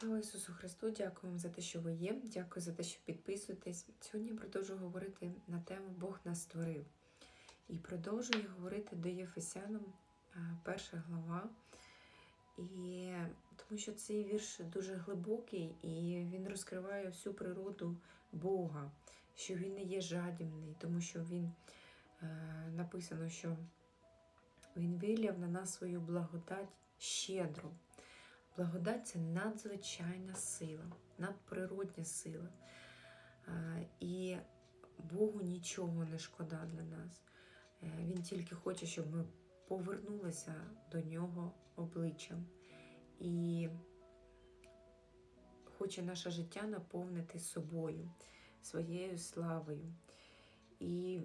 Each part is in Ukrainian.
Слава Ісусу Христу! Дякую вам за те, що ви є. Дякую за те, що підписуєтесь. Сьогодні я продовжую говорити на тему Бог нас створив. І продовжую говорити до Єфесянам, е, перша глава. І тому що цей вірш дуже глибокий і він розкриває всю природу Бога, що він не є жадібний, тому що він е, написано, що він виляв на нас свою благодать щедро. Благодать це надзвичайна сила, надприродня сила. І Богу нічого не шкода для нас. Е, Він тільки хоче, щоб ми повернулися до нього обличчям. І хоче наше життя наповнити собою, своєю славою. І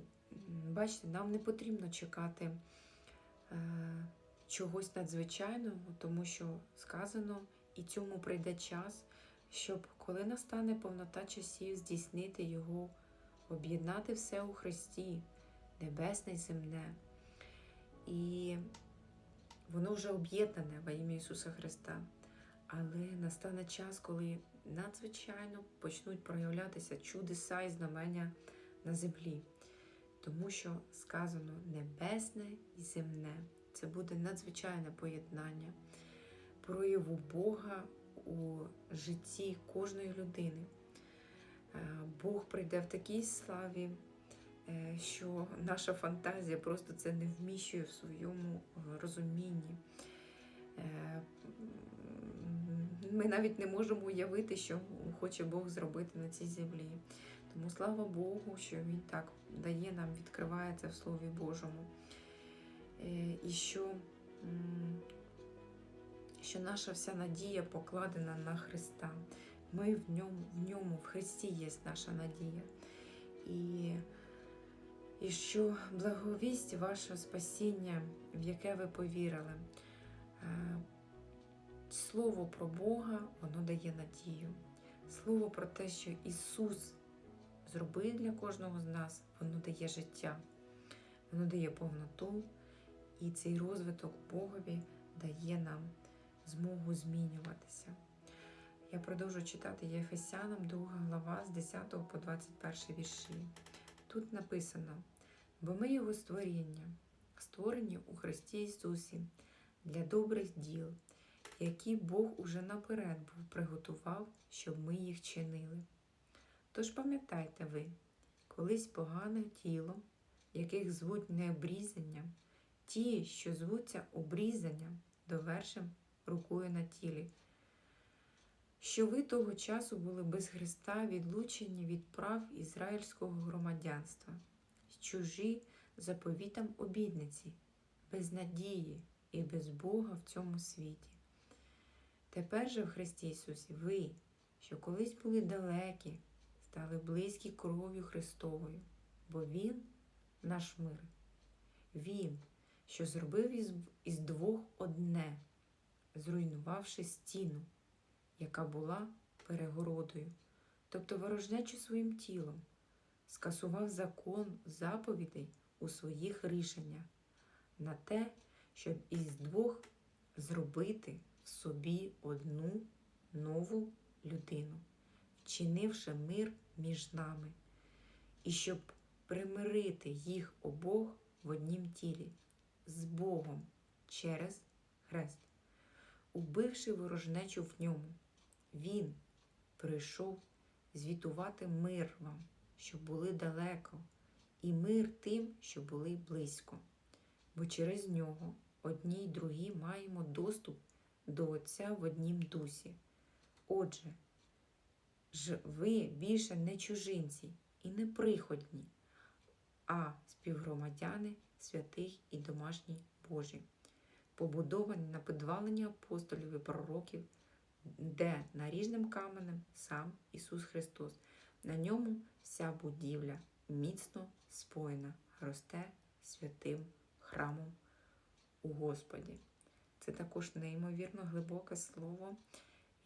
бачите, нам не потрібно чекати чогось надзвичайного, тому що сказано, і цьому прийде час, щоб коли настане повнота часів, здійснити його, об'єднати все у Христі, небесне й земне. І воно вже об'єднане во ім'я Ісуса Христа. Але настане час, коли надзвичайно почнуть проявлятися чудеса і знамення на землі. Тому що сказано небесне і земне. Це буде надзвичайне поєднання прояву Бога у житті кожної людини. Е, Бог прийде в такій славі, е, що наша фантазія просто це не вміщує в своєму розумінні. Е, Ми навіть не можемо уявити, що хоче Бог зробити на цій землі. Тому слава Богу, що Він так дає нам, відкриває це в Слові Божому. Е, І що, що наша вся надія покладена на Христа. Ми в ньому, в ньому, в Христі є наша надія. І, і що благовість вашого спасіння, в яке ви повірили, е, Слово про Бога, воно дає надію. Слово про те, що Ісус зробив для кожного з нас, воно дає життя, воно дає повноту, і цей розвиток Богові дає нам змогу змінюватися. Я продовжу читати Єфесянам 2 глава з 10 по 21 вірші. Тут написано: бо ми Його створіння, створені у Христі Ісусі для добрих діл, які Бог уже наперед був приготував, щоб ми їх чинили. Тож пам'ятайте ви, колись погане тіло, яких звуть необрізанням, ті, що звуться обрізанням, довершим рукою на тілі, що ви того часу були без Христа відлучені від прав ізраїльського громадянства, чужі заповітам обідниці, без надії і без Бога в цьому світі. Тепер же в Христі Ісусі ви, що колись були далекі, стали близькі кров'ю Христовою, бо Він наш мир. Він, що зробив із, із двох одне, зруйнувавши стіну, яка була перегородою, тобто ворожнечу своїм тілом, скасував закон заповідей у своїх рішеннях на те, щоб із двох зробити в собі одну нову людину, вчинивши мир між нами, і щоб примирити їх обох в однім тілі з Богом через хрест, убивши ворожнечу в ньому, Він прийшов звітувати мир вам, що були далеко, і мир тим, що були близько. Бо через нього одні й другі маємо доступ до Отця в однім дусі. Отже, ж ви більше не чужинці і не приходні, а співгромадяни святих і домашні Божі, побудовані на підваленні апостолів і пророків, де наріжним каменем сам Ісус Христос. На ньому вся будівля міцно споєна, росте святим храмом у Господі. Це також неймовірно глибоке слово.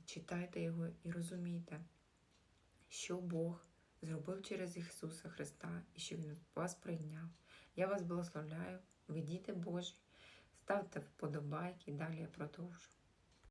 Читайте його і розумійте, що Бог зробив через Ісуса Христа і що Він вас прийняв. Я вас благословляю, ви діти Божі, ставте вподобайки, далі я продовжу.